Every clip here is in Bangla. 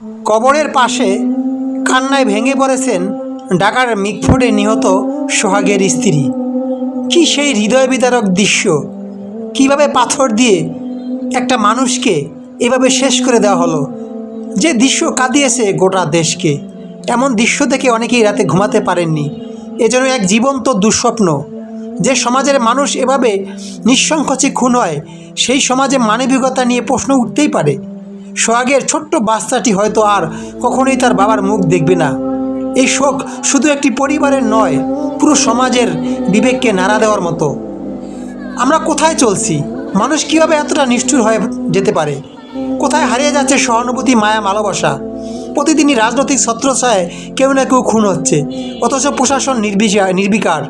কবরের পাশে কান্নায় ভেঙে পড়েছেন ঢাকার মিকফোর্ডে নিহত সোহাগের স্ত্রী। কি সেই হৃদয় বিতারক দৃশ্য! কীভাবে পাথর দিয়ে একটা মানুষকে এভাবে শেষ করে দেওয়া হলো? যে দৃশ্য কাঁদিয়েছে গোটা দেশকে। এমন দৃশ্য দেখে অনেকেই রাতে ঘুমাতে পারেননি। এজন্য এক জীবন্ত দুঃস্বপ্ন। যে সমাজের মানুষ এভাবে নিঃসংকোচে খুন হয়, সেই সমাজে মানবিকতা নিয়ে প্রশ্ন উঠতেই পারে। সোহাগের ছোট্ট বাচ্চাটি হয়তো আর কখনোই তার বাবার মুখ দেখবে না। এই শোক শুধু একটি পরিবারের নয়, পুরো সমাজের বিবেককে নাড়া দেওয়ার মতো। আমরা কোথায় চলছি? মানুষ কীভাবে এতটা নিষ্ঠুর হয়ে যেতে পারে? কোথায় হারিয়ে যাচ্ছে সহানুভূতি, মায়া, ভালোবাসা? প্রতিদিনই রাজনৈতিক ছত্রছায় কেউ না কেউ খুন হচ্ছে। অথচ প্রশাসন নির্বিচার, নির্বিকার।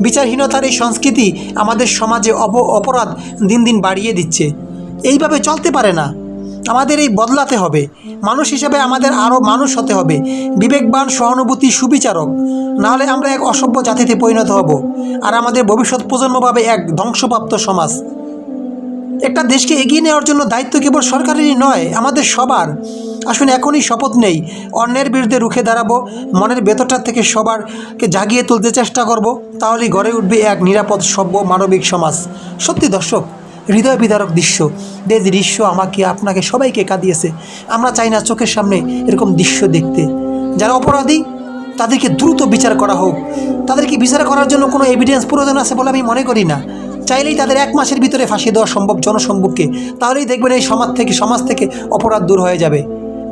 বিচারহীনতার এই সংস্কৃতি আমাদের সমাজে অপ অপরাধ দিন দিন বাড়িয়ে দিচ্ছে। এইভাবে চলতে পারে না। আমাদের এই বদলাতে হবে। মানুষ হিসেবে আমাদের আরও মানুষ হতে হবে। বিবেকবান, সহানুভূতি, সুবিচারক। নাহলে আমরা এক অসভ্য জাতিতে পরিণত হব। আর আমাদের ভবিষ্যৎ প্রজন্ম পাবে এক ধ্বংসপ্রাপ্ত সমাজ। একটা দেশকে এগিয়ে নেওয়ার জন্য দায়িত্ব কেবল সরকারেরই নয়, আমাদের সবার। আসুন, এখনই শপথ নেই। অন্যের বিরুদ্ধে রুখে দাঁড়াবো। মনের ভেতরটা থেকে সবারকে জাগিয়ে তুলতে চেষ্টা করব। তাহলেই গড়ে উঠবে এক নিরাপদ, সভ্য, মানবিক সমাজ। সত্যি, দর্শক? হৃদয় বিদারক দৃশ্য। যে দৃশ্য আমাকে, আপনাকে সবাইকে কাঁদিয়েছে। আমরা চাই না চোখের সামনে এরকম দৃশ্য দেখতে। যারা অপরাধী, তাদেরকে দ্রুত বিচার করা হোক। তাদেরকে বিচার করার জন্য কোনো এভিডেন্স প্রয়োজন আছে বলে আমি মনে করি না। চাইলেই তাদের এক মাসের ভিতরে ফাঁসি দেওয়া সম্ভব জনসম্মুখকে। তাহলেই দেখবেন এই সমাজ থেকে সমাজ থেকে অপরাধ দূর হয়ে যাবে।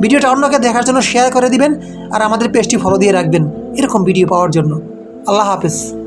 ভিডিওটা অন্যকে দেখার জন্য শেয়ার করে দিবেন আর আমাদের পেজটি ফলো দিয়ে রাখবেন। এরকম ভিডিও পাওয়ার জন্য। আল্লাহ হাফেজ।